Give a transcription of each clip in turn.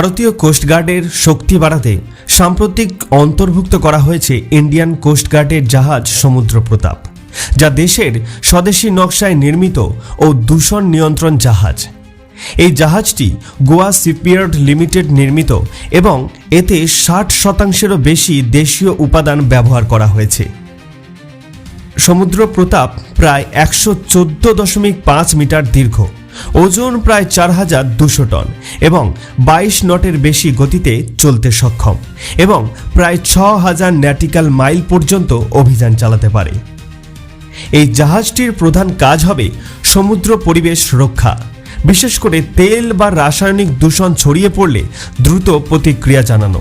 ভারতীয় কোস্টগার্ডের শক্তি বাড়াতে সাম্প্রতিক অন্তর্ভুক্ত করা হয়েছে ইন্ডিয়ান কোস্টগার্ডের জাহাজ সমুদ্র প্রতাপ, যা দেশের স্বদেশী নকশায় নির্মিত ও দূষণ নিয়ন্ত্রণ জাহাজ। এই জাহাজটি গোয়া সিপিয়ার্ড লিমিটেড নির্মিত এবং এতে ষাট শতাংশেরও বেশি দেশীয় উপাদান ব্যবহার করা হয়েছে। সমুদ্র প্রতাপ প্রায় একশো চোদ্দ দশমিক পাঁচ মিটার দীর্ঘ। ওজন প্রায় চার হাজার দুশো টন এবং বাইশ নটের বেশি গতিতে চলতে সক্ষম এবং প্রায় ছ হাজার ন্যাটিক্যাল মাইল পর্যন্ত অভিযান চালাতে পারে। এই জাহাজটির প্রধান কাজ হবে সমুদ্র পরিবেশ রক্ষা। বিশেষ করে তেল বা রাসায়নিক দূষণ ছড়িয়ে পড়লে দ্রুত প্রতিক্রিয়া জানানো।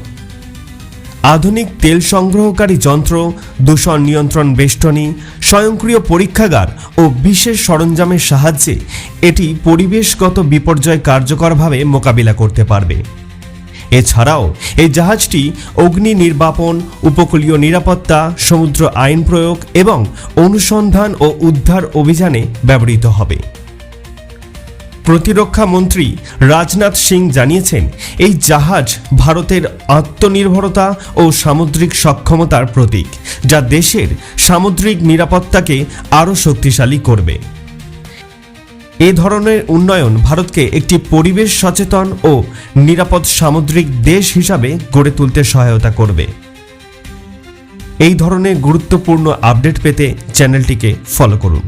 আধুনিক তেল সংগ্রহকারী যন্ত্র, দূষণ নিয়ন্ত্রণ বেষ্টনী, স্বয়ংক্রিয় পরীক্ষাগার ও বিশেষ সরঞ্জামের সাহায্যে এটি পরিবেশগত বিপর্যয় কার্যকরভাবে মোকাবিলা করতে পারবে। এছাড়াও, এই জাহাজটি অগ্নি নির্বাপন, উপকূলীয় নিরাপত্তা, সমুদ্র আইন প্রয়োগ এবং অনুসন্ধান ও উদ্ধার অভিযানে ব্যবহৃত হবে। প্রতিরক্ষা মন্ত্রী রাজনাথ সিং জানিয়েছেন, এই জাহাজ ভারতের আত্মনির্ভরতা ও সামুদ্রিক সক্ষমতার প্রতীক, যা দেশের সামুদ্রিক নিরাপত্তাকে আরও শক্তিশালী করবে। এ ধরনের উন্নয়ন ভারতকে একটি পরিবেশ সচেতন ও নিরাপদ সামুদ্রিক দেশ হিসাবে গড়ে তুলতে সহায়তা করবে। এই ধরনের গুরুত্বপূর্ণ আপডেট পেতে চ্যানেলটিকে ফলো করুন।